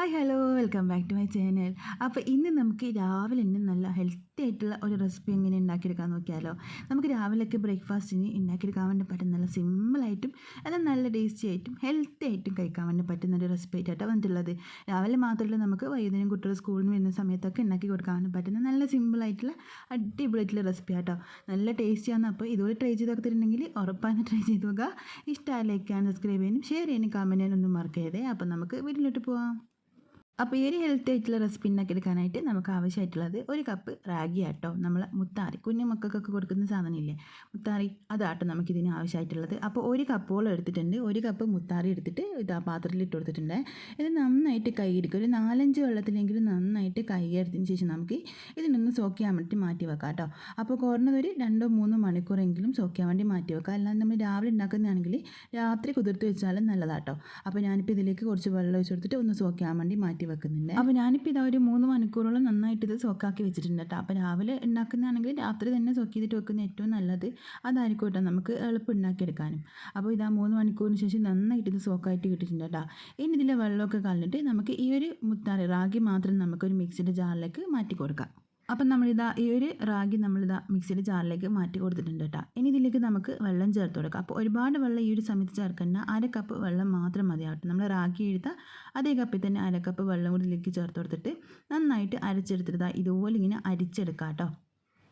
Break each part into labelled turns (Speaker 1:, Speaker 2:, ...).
Speaker 1: Hi hello welcome back to my channel അപ്പോൾ ഇന്ന് നമുക്ക് രാവിലെ തന്നെ നല്ല ഹെൽത്തി ആയിട്ടുള്ള ഒരു റെസിപ്പി എങ്ങനെ ഉണ്ടാക്കിയെടുക്കാൻ നോക്കിയാലോ? നമുക്ക് രാവിലെയൊക്കെ ബ്രേക്ക്ഫാസ്റ്റിന് ഉണ്ടാക്കിയെടുക്കാൻ വേണ്ടി പറ്റുന്ന നല്ല സിമ്പിളായിട്ടും എന്നാൽ നല്ല ടേസ്റ്റി ആയിട്ടും ഹെൽത്തി ആയിട്ടും കഴിക്കാൻ വേണ്ടി പറ്റുന്ന ഒരു റെസിപ്പി ആയിട്ടാണ് വന്നിട്ടുള്ളത്. രാവിലെ മാത്രമല്ല നമുക്ക് വൈകുന്നേരം കുട്ടികൾ സ്കൂളിൽ നിന്ന് വരുന്ന സമയത്തൊക്കെ ഉണ്ടാക്കി കൊടുക്കാൻ വേണ്ടി പറ്റുന്ന നല്ല സിമ്പിളായിട്ടുള്ള അടിപൊളിയായിട്ടുള്ള റെസിപ്പി ആട്ടോ. നല്ല ടേസ്റ്റിയാണ് അപ്പോൾ ഇതുപോലെ ട്രൈ ചെയ്ത് നോക്കിയിട്ടുണ്ടെങ്കിൽ ഉറപ്പാണ് ട്രൈ ചെയ്ത് നോക്കുക. ഇഷ്ടമായി ലൈക്ക് ചെയ്യാൻ സബ്സ്ക്രൈബ് ചെയ്യാനും ഷെയർ ചെയ്യാനും കമന്റ് ചെയ്യാനൊന്നും മറക്കരുതേ. അപ്പോൾ നമുക്ക് വീട്ടിലോട്ട് പോവാം. അപ്പോൾ ഈ ഒരു ഹെൽത്തി ആയിട്ടുള്ള റെസിപ്പി ഉണ്ടാക്കിയെടുക്കാനായിട്ട് നമുക്ക് ആവശ്യമായിട്ടുള്ളത് ഒരു കപ്പ് റാഗി ആട്ടോ. നമ്മൾ മുത്താറി കുഞ്ഞു മക്കൾക്കൊക്കെ കൊടുക്കുന്ന സാധനമില്ലേ? മുത്താറി അതാട്ടോ നമുക്കിതിന് ആവശ്യമായിട്ടുള്ളത്. അപ്പോൾ ഒരു കപ്പോളം എടുത്തിട്ടുണ്ട്. ഒരു കപ്പ് മുത്താറി എടുത്തിട്ട് ഇത് ആ പാത്രത്തിൽ ഇട്ട് കൊടുത്തിട്ടുണ്ട്. ഇത് നന്നായിട്ട് കൈ എടുക്കുക ഒരു നാലഞ്ച് വെള്ളത്തിലെങ്കിലും നന്നായിട്ട് കൈ എടുത്തതിന് ശേഷം നമുക്ക് ഇതിനൊന്ന് സോക്ക് ചെയ്യാൻ വേണ്ടി മാറ്റി വെക്കാം കേട്ടോ അപ്പോൾ കുറഞ്ഞത് ഒരു രണ്ടോ മൂന്നോ മണിക്കൂറെങ്കിലും സോക്ക് ചെയ്യാൻ വേണ്ടി മാറ്റി വെക്കാം. അല്ലാതെ നമ്മൾ രാവിലെ ഉണ്ടാക്കുന്നതാണെങ്കിൽ രാത്രി കുതിർത്ത് വെച്ചാലും നല്ലതാട്ടോ. അപ്പോൾ ഞാനിപ്പോൾ ഇതിലേക്ക് കുറച്ച് വെള്ളം ഒഴിച്ച് കൊടുത്തിട്ട് ഒന്ന് സോക്ക് ചെയ്യാൻ വേണ്ടി മാറ്റി വെക്കുന്നുണ്ട്. അപ്പോൾ ഞാനിപ്പോൾ ഇതാ ഒരു മൂന്ന് മണിക്കൂറോളം നന്നായിട്ട് ഇത് സോക്കാക്കി വെച്ചിട്ടുണ്ട് കേട്ടോ അപ്പോൾ രാവിലെ ഉണ്ടാക്കുന്നതാണെങ്കിൽ രാത്രി തന്നെ സോക്ക് ചെയ്തിട്ട് വെക്കുന്ന ഏറ്റവും നല്ലത് അതായിരിക്കും കേട്ടോ നമുക്ക് എളുപ്പം ഉണ്ടാക്കിയെടുക്കാനും അപ്പോൾ ഇതാ മൂന്ന് മണിക്കൂറിന് ശേഷം നന്നായിട്ട് ഇത് സോക്കായിട്ട് കിട്ടിയിട്ടുണ്ട് കേട്ടോ ഇനി ഇതിലെ വെള്ളമൊക്കെ കളഞ്ഞിട്ട് നമുക്ക് ഈ ഒരു മുത്താറി റാഗി മാത്രം നമുക്കൊരു മിക്സിന്റെ ജാറിലേക്ക് മാറ്റി കൊടുക്കാം അപ്പം നമ്മളിതാ ഈ ഒരു റാഗി നമ്മളിതാ മിക്സിയുടെ ജാറിലേക്ക് മാറ്റി കൊടുത്തിട്ടുണ്ട് കേട്ടോ. ഇനി ഇതിലേക്ക് നമുക്ക് വെള്ളം ചേർത്ത് കൊടുക്കാം. അപ്പോൾ ഒരുപാട് വെള്ളം ഈ ഒരു സമയത്ത് ചേർക്കേണ്ട. അര കപ്പ് വെള്ളം മാത്രം മതിയാവട്ടെ നമ്മൾ റാഗി എഴുത്ത അതേ കപ്പിൽ തന്നെ അര കപ്പ് വെള്ളം കൂടി ഇതിലേക്ക് ചേർത്ത് കൊടുത്തിട്ട് നന്നായിട്ട് അരച്ചെടുത്തിട്ട് ഇതുപോലെ ഇങ്ങനെ അരിച്ചെടുക്കാം കേട്ടോ.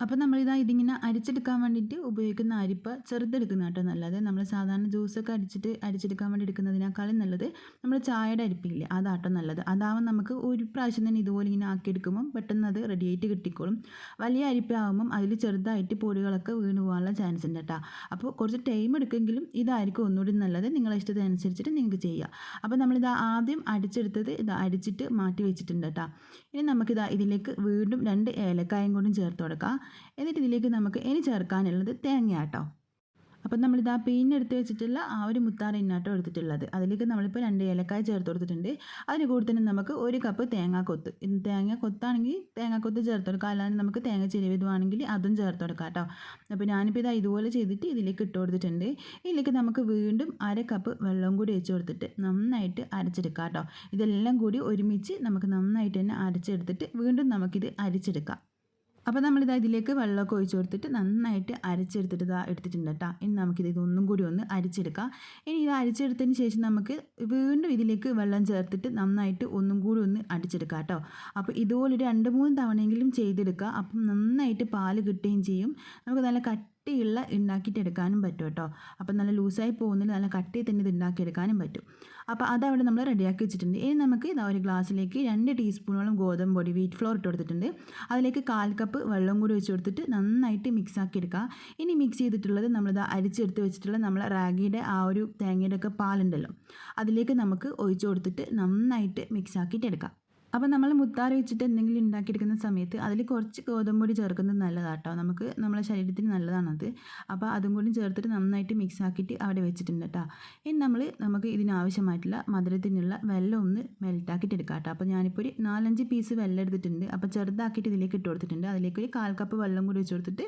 Speaker 1: അപ്പോൾ നമ്മളിതാ ഇതിങ്ങനെ അരിച്ചെടുക്കാൻ വേണ്ടിയിട്ട് ഉപയോഗിക്കുന്ന അരിപ്പ ചെറുതെടുക്കുന്ന കേട്ടോ നല്ലത്. നമ്മൾ സാധാരണ ജ്യൂസൊക്കെ അടിച്ചിട്ട് അരിച്ചെടുക്കാൻ വേണ്ടി എടുക്കുന്നതിനേക്കാളും നല്ലത് നമ്മൾ ചായയുടെ അരിപ്പില്ലേ അതാട്ടോ നല്ലത്. അതാവും നമുക്ക് ഒരു പ്രാവശ്യം തന്നെ ഇതുപോലെ ഇങ്ങനെ ആക്കിയെടുക്കുമ്പം പെട്ടെന്ന് അത് റെഡി ആയിട്ട് കിട്ടിക്കോളും. വലിയ അരിപ്പാകുമ്പം അതിൽ ചെറുതായിട്ട് പൊടികളൊക്കെ വീണ് പോകാനുള്ള ചാൻസ് ഉണ്ട് കേട്ടോ. അപ്പോൾ കുറച്ച് ടൈം എടുക്കുമെങ്കിലും ഇതായിരിക്കും ഒന്നുകൂടി നല്ലത്. നിങ്ങളെ ഇഷ്ടത്തിനനുസരിച്ചിട്ട് നിങ്ങൾക്ക് ചെയ്യുക അപ്പോൾ നമ്മളിതാ ആദ്യം അടിച്ചെടുത്തത് ഇത് അടിച്ചിട്ട് മാറ്റി വെച്ചിട്ടുണ്ട് കേട്ടോ. ഇനി നമുക്കിതാ ഇതിലേക്ക് വീണ്ടും രണ്ട് ഏലക്കായും കൂടി ചേർത്ത് കൊടുക്കാം. എന്നിട്ട് ഇതിലേക്ക് നമുക്ക് ഇനി ചേർക്കാനുള്ളത് തേങ്ങയാട്ടോ. അപ്പം നമ്മളിത് ആ പീനെടുത്ത് വെച്ചിട്ടുള്ള ആ ഒരു മുത്താറ ഇന്നാട്ടോ എടുത്തിട്ടുള്ളത്. അതിലേക്ക് നമ്മളിപ്പോൾ രണ്ട് ഏലക്കായ ചേർത്ത് കൊടുത്തിട്ടുണ്ട്. അതിന് കൂടുതൽ തന്നെ നമുക്ക് ഒരു കപ്പ് തേങ്ങാക്കൊത്ത് തേങ്ങ കൊത്താണെങ്കിൽ തേങ്ങാക്കൊത്ത് ചേർത്ത് കൊടുക്കുക അല്ലാതെ നമുക്ക് തേങ്ങ ചിലവിടുവാണെങ്കിൽ അതും ചേർത്ത് കൊടുക്കാം കേട്ടോ അപ്പോൾ ഞാനിപ്പോൾ ഇതാ ഇതുപോലെ ചെയ്തിട്ട് ഇതിലേക്ക് ഇട്ട് കൊടുത്തിട്ടുണ്ട്. ഇതിലേക്ക് നമുക്ക് വീണ്ടും അര കപ്പ് വെള്ളം കൂടി വെച്ച് കൊടുത്തിട്ട് നന്നായിട്ട് അരച്ചെടുക്കാം കേട്ടോ ഇതെല്ലാം കൂടി ഒരുമിച്ച് നമുക്ക് നന്നായിട്ട് തന്നെ അരച്ചെടുത്തിട്ട് വീണ്ടും നമുക്കിത് അരിച്ചെടുക്കാം. അപ്പോൾ നമ്മളിതാ ഇതിലേക്ക് വെള്ളമൊക്കെ ഒഴിച്ച് കൊടുത്തിട്ട് നന്നായിട്ട് അരച്ചെടുത്തിട്ട് ഇതാ എടുത്തിട്ടുണ്ട് കേട്ടോ. ഇനി നമുക്കിത് ഇതൊന്നും കൂടി ഒന്ന് അരിച്ചെടുക്കാം. ഇനി ഇത് അരിച്ചെടുത്തതിന് ശേഷം നമുക്ക് വീണ്ടും ഇതിലേക്ക് വെള്ളം ചേർത്തിട്ട് നന്നായിട്ട് ഒന്നും കൂടി ഒന്ന് അടിച്ചെടുക്കാം കേട്ടോ. അപ്പോൾ ഇതുപോലെ രണ്ട് മൂന്ന് തവണയെങ്കിലും ചെയ്തെടുക്കുക അപ്പം നന്നായിട്ട് പാൽ കിട്ടുകയും ചെയ്യും. നമുക്ക് നല്ല കട്ടി കട്ടിയുള്ള ഉണ്ടാക്കിയിട്ട് എടുക്കാനും പറ്റും കേട്ടോ. അപ്പം നല്ല ലൂസായി പോകുന്നതിൽ നല്ല കട്ടി തന്നെ ഇത് ഉണ്ടാക്കിയെടുക്കാനും പറ്റും. അപ്പോൾ അതവിടെ നമ്മൾ റെഡിയാക്കി വെച്ചിട്ടുണ്ട്. ഇനി നമുക്ക് ഇതാ ഒരു ഗ്ലാസ്സിലേക്ക് രണ്ട് ടീസ്പൂണോളം ഗോതമ്പ് പൊടി വീറ്റ് ഫ്ലോർ ഇട്ട് കൊടുത്തിട്ടുണ്ട്. അതിലേക്ക് കാൽ കപ്പ് വെള്ളം കൂടി ഒഴിച്ച് കൊടുത്തിട്ട് നന്നായിട്ട് മിക്സ് ആക്കി എടുക്കുക ഇനി മിക്സ് ചെയ്തിട്ടുള്ളത് നമ്മളിത് അരിച്ചെടുത്ത് വെച്ചിട്ടുള്ള നമ്മൾ റാഗിയുടെ ആ ഒരു തേങ്ങയുടെ ഒക്കെ പാലുണ്ടല്ലോ. അതിലേക്ക് നമുക്ക് ഒഴിച്ചു കൊടുത്തിട്ട് നന്നായിട്ട് മിക്സ് ആക്കിയിട്ട് എടുക്കാം. അപ്പോൾ നമ്മൾ മുത്താറി വെച്ചിട്ട് എന്തെങ്കിലും ഉണ്ടാക്കിയെടുക്കുന്ന സമയത്ത് അതിൽ കുറച്ച് ഗോതമ്പൊടി ചേർക്കുന്നത് നല്ലതാട്ടോ. നമുക്ക് നമ്മളെ ശരീരത്തിന് നല്ലതാണത്. അപ്പോൾ അതും കൂടി ചേർത്തിട്ട് നന്നായിട്ട് മിക്സ് ആക്കിയിട്ട് അവിടെ വെച്ചിട്ടുണ്ട് കേട്ടോ ഇനി നമ്മൾ നമുക്ക് ഇതിനാവശ്യമായിട്ടുള്ള മധുരത്തിനുള്ള വെള്ളം ഒന്ന് മെൽറ്റാക്കിയിട്ട് എടുക്കാം കേട്ടോ അപ്പോൾ ഞാനിപ്പോൾ ഒരു നാലഞ്ച് പീസ് വെള്ളം എടുത്തിട്ടുണ്ട്. അപ്പോൾ ചെറുതാക്കിയിട്ട് ഇതിലേക്ക് ഇട്ട് കൊടുത്തിട്ടുണ്ട്. അതിലേക്ക് ഒരു കാൽ കപ്പ് വെള്ളം കൂടി വെച്ച് കൊടുത്തിട്ട്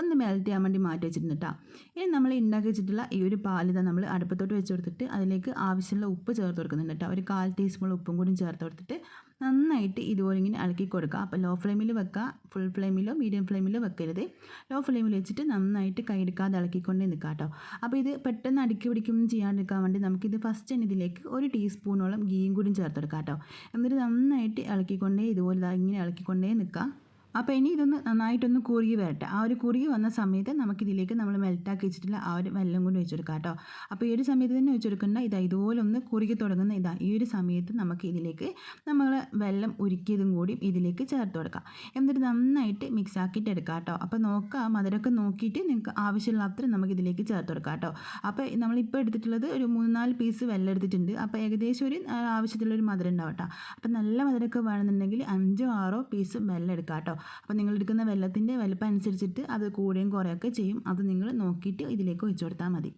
Speaker 1: ഒന്ന് മെൽറ്റ് ചെയ്യാൻ വേണ്ടി മാറ്റി വെച്ചിട്ടുണ്ട് കേട്ടോ ഇനി നമ്മൾ ഉണ്ടാക്കി വെച്ചിട്ടുള്ള ഈ ഒരു പാലിത നമ്മൾ അടുപ്പത്തോട്ട് വെച്ച് കൊടുത്തിട്ട് അതിലേക്ക് ആവശ്യമുള്ള ഉപ്പ് ചേർത്ത് കൊടുക്കുന്നുണ്ട് കേട്ടോ ഒരു കാൽ ടീസ്പൂൺ ഉപ്പും കൂടി ചേർത്ത് കൊടുത്തിട്ട് നന്നായിട്ട് ഇതുപോലെ ഇങ്ങനെ ഇളക്കി കൊടുക്കുക. അപ്പോൾ ലോ ഫ്ലെയിമിൽ വെക്കുക ഫുൾ ഫ്ലെയിമിലോ മീഡിയം ഫ്ലെയിമിലോ വെക്കരുത്. ലോ ഫ്ലെയിമിൽ വെച്ചിട്ട് നന്നായിട്ട് കൈ എടുക്കാതെ ഇളക്കിക്കൊണ്ടേ നിൽക്കുക കേട്ടോ. അപ്പോൾ ഇത് പെട്ടെന്ന് അടുക്കി പിടിക്കൊന്നും ചെയ്യാണ്ടിരിക്കാൻ വേണ്ടി നമുക്കിത് ഫസ്റ്റ് തന്നെ ഇതിലേക്ക് ഒരു ടീസ്പൂണോളം ഗീയും കൂടി ചേർത്തെടുക്കാം കേട്ടോ. എന്നിട്ട് നന്നായിട്ട് ഇളക്കിക്കൊണ്ടേ ഇതുപോലെ ഇങ്ങനെ ഇളക്കിക്കൊണ്ടേ നിൽക്കുക. അപ്പോൾ ഇനി ഇതൊന്ന് നന്നായിട്ടൊന്ന് കുറുകി വരട്ടെ. ആ ഒരു കുറുകി വന്ന സമയത്ത് നമുക്കിതിലേക്ക് നമ്മൾ മെൽറ്റാക്കി വെച്ചിട്ടുള്ള ആ ഒരു വെല്ലം കൊണ്ട് വെച്ചെടുക്കാം കേട്ടോ. അപ്പോൾ ഈ ഒരു സമയത്ത് തന്നെ വെച്ചെടുക്കേണ്ട ഇതാ ഇതുപോലെ ഒന്ന് കുറുകി തുടങ്ങുന്ന ഇതാ ഈ ഒരു സമയത്ത് നമുക്ക് ഇതിലേക്ക് നമ്മൾ വെല്ലം ഉരുക്കിയതും കൂടി ഇതിലേക്ക് ചേർത്ത് കൊടുക്കാം. എന്നിട്ട് നന്നായിട്ട് മിക്സ് ആക്കിയിട്ട് എടുക്കാം കേട്ടോ. അപ്പോൾ നോക്കുക മധുരമൊക്കെ നോക്കിയിട്ട് നിങ്ങൾക്ക് ആവശ്യമുള്ള അത്ര നമുക്ക് ഇതിലേക്ക് ചേർത്ത് കൊടുക്കാം കേട്ടോ. അപ്പോൾ നമ്മളിപ്പോൾ എടുത്തിട്ടുള്ളത് ഒരു മൂന്ന് നാല് പീസ് വെല്ലം എടുത്തിട്ടുണ്ട്. അപ്പോൾ ഏകദേശം ഒരു ആവശ്യത്തിലുള്ള ഒരു മധുരം ഉണ്ടാവും കേട്ടോ. അപ്പോൾ നല്ല മധുരമൊക്കെ വേണമെന്നുണ്ടെങ്കിൽ അഞ്ചോ ആറോ പീസ് വെല്ലം എടുക്കാം കേട്ടോ. അപ്പോൾ നിങ്ങൾ എടുക്കുന്ന വെള്ളത്തിന്റെ വലുപ്പം അനുസരിച്ചിട്ട് അത് കൂടുകയും കുറയൊക്കെ ചെയ്യും. അത് നിങ്ങൾ നോക്കിയിട്ട് ഇതിലേക്ക് ഒഴിച്ചു കൊടുത്താൽ മതി.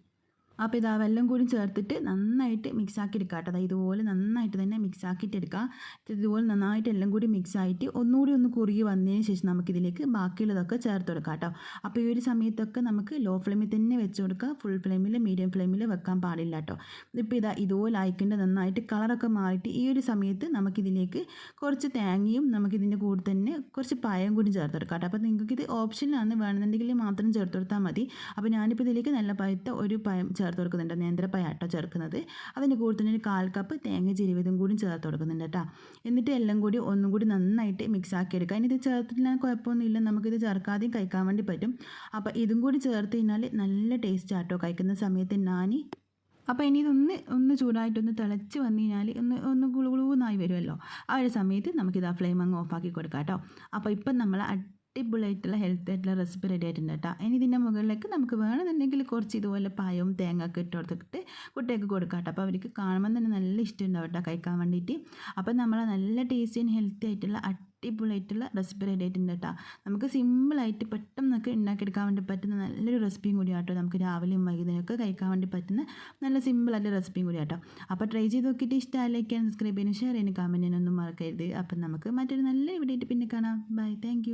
Speaker 1: അപ്പോൾ ഇതാ വെല്ലം കൂടി ചേർത്തിട്ട് നന്നായിട്ട് മിക്സ് ആക്കി എടുക്കുക കേട്ടോ ഇതുപോലെ നന്നായിട്ട് തന്നെ മിക്സാക്കിയിട്ട് എടുക്കുക ഇതുപോലെ നന്നായിട്ട് എല്ലാം കൂടി മിക്സ് ആയിട്ട് ഒന്നുകൂടി ഒന്ന് കുറുകി വന്നതിന് ശേഷം നമുക്കിതിലേക്ക് ബാക്കിയുള്ളതൊക്കെ ചേർത്ത് കൊടുക്കാം കേട്ടോ അപ്പോൾ ഈ ഒരു സമയത്തൊക്കെ നമുക്ക് ലോ ഫ്ലെയിമിൽ തന്നെ വെച്ച് കൊടുക്കുക ഫുൾ ഫ്ലെയിമിൽ മീഡിയം ഫ്ലെയിമിൽ വെക്കാൻ പാടില്ല കേട്ടോ ഇപ്പോൾ ഇതാ ഇതുപോലെ അയക്കേണ്ട നന്നായിട്ട് കളറൊക്കെ മാറിയിട്ട് ഈ ഒരു സമയത്ത് നമുക്കിതിലേക്ക് കുറച്ച് തേങ്ങയും നമുക്കിതിന്റെ കൂടെ തന്നെ കുറച്ച് പായം കൂടി ചേർത്ത് കൊടുക്കാം കേട്ടോ അപ്പോൾ നിങ്ങൾക്കിത് ഓപ്ഷനിലാണ് വേണമെന്നുണ്ടെങ്കിൽ മാത്രം ചേർത്ത് കൊടുത്താൽ മതി. അപ്പോൾ ഞാനിപ്പോൾ ഇതിലേക്ക് നല്ല പഴുത്ത ഒരു പയം ചേർത്ത് കൊടുക്കുന്നുണ്ട്. നേന്ത്രപ്പഴം ചേർക്കുന്നത്. അതിന്റെ കൂടെ തന്നെ ഒരു കാൽ കപ്പ് തേങ്ങ ചിരിവതും കൂടി ചേർത്ത് കൊടുക്കുന്നുണ്ട് കേട്ടോ എന്നിട്ട് എല്ലാം കൂടി ഒന്നും കൂടി നന്നായിട്ട് മിക്സ് ആക്കി എടുക്കുക. ഇനി ഇത് ചേർത്തിട്ടില്ല കുഴപ്പമൊന്നുമില്ല. നമുക്കിത് ചേർക്കാതെയും കഴിക്കാൻ വേണ്ടി പറ്റും. അപ്പോൾ ഇതും കൂടി ചേർത്ത് കഴിഞ്ഞാൽ നല്ല ടേസ്റ്റ് ആട്ടോ കഴിക്കുന്ന സമയത്ത് നാനി. അപ്പോൾ ഇനി ഇതൊന്ന് ഒന്ന് ചൂടായിട്ടൊന്ന് തിളച്ച് വന്നു കഴിഞ്ഞാൽ ഒന്ന് ഒന്ന് ഗുളുഗുളൂന്നായി വരുമല്ലോ. ആ ഒരു സമയത്ത് നമുക്കിത് ആ ഫ്ലെയിം അങ്ങ് ഓഫാക്കി കൊടുക്കാം കേട്ടോ അപ്പോൾ ഇപ്പം നമ്മൾ അടിപൊളിയായിട്ടുള്ള ഹെൽത്തി ആയിട്ടുള്ള റെസിപ്പി റെഡി ആയിട്ടുണ്ട് കേട്ടോ. ഇനി ഇതിന്റെ മുകളിലേക്ക് നമുക്ക് വേണമെന്നുണ്ടെങ്കിൽ കുറച്ച് ഇതുപോലെ പായവും തേങ്ങ ഒക്കെ ഇട്ട് കൊടുത്തിട്ട് കുട്ടികൾക്ക് കൊടുക്കാം കേട്ടോ. അപ്പോൾ അവർക്ക് കാണുമ്പോൾ തന്നെ നല്ല ഇഷ്ടമുണ്ടാവും കേട്ടോ കഴിക്കാൻ വേണ്ടിയിട്ട്. അപ്പോൾ നമ്മൾ നല്ല ടേസ്റ്റി ആൻഡ് ഹെൽത്തി ആയിട്ടുള്ള അടിപൊളിയായിട്ടുള്ള റെസിപ്പി റെഡി ആയിട്ടുണ്ട് കേട്ടോ. നമുക്ക് സിമ്പിളായിട്ട് പെട്ടെന്ന് ഒക്കെ ഉണ്ടാക്കിയെടുക്കാൻ വേണ്ടി പറ്റുന്ന നല്ലൊരു റെസിപ്പിയും കൂടി കേട്ടോ നമുക്ക് രാവിലെയും വൈകുന്നേരമൊക്കെ കഴിക്കാൻ വേണ്ടി പറ്റുന്ന നല്ല സിമ്പിളായിട്ടുള്ള റെസിപ്പിയും കൂടി കേട്ടോ അപ്പോൾ ട്രൈ ചെയ്ത് നോക്കിയിട്ട് ഇഷ്ടമായില്ലേക്കാൻ സബ്സ്ക്രൈബ് ചെയ്യാനും ഷെയർ ചെയ്യാനും കമന്റ് ചെയ്യാനൊന്നും മറക്കരുത്. അപ്പം നമുക്ക് മറ്റൊരു നല്ല വീഡിയോ പിന്നെ കാണാം. Bye thank